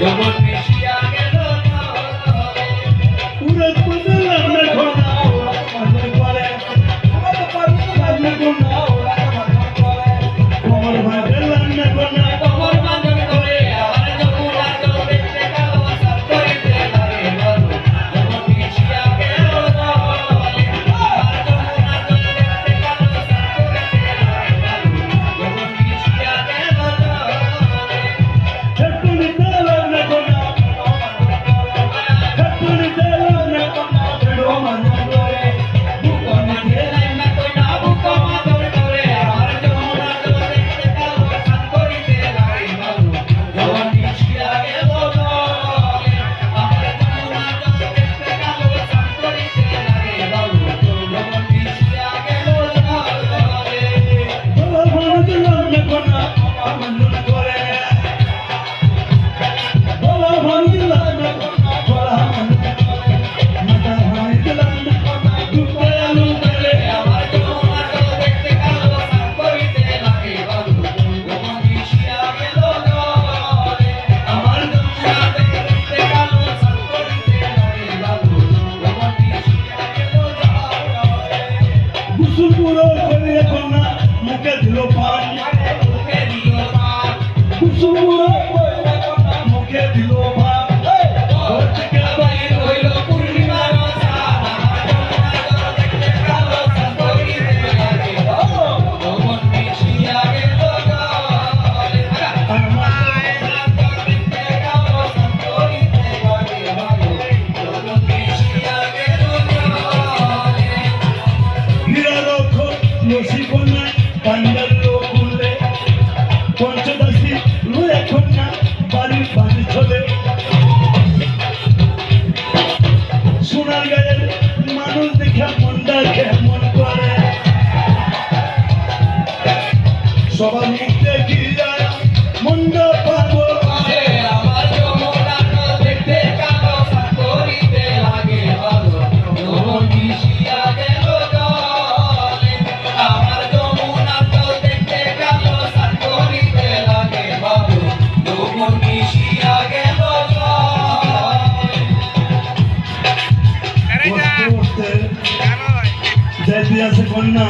Yeah. Consider জয়। দিয়াছে কন্যা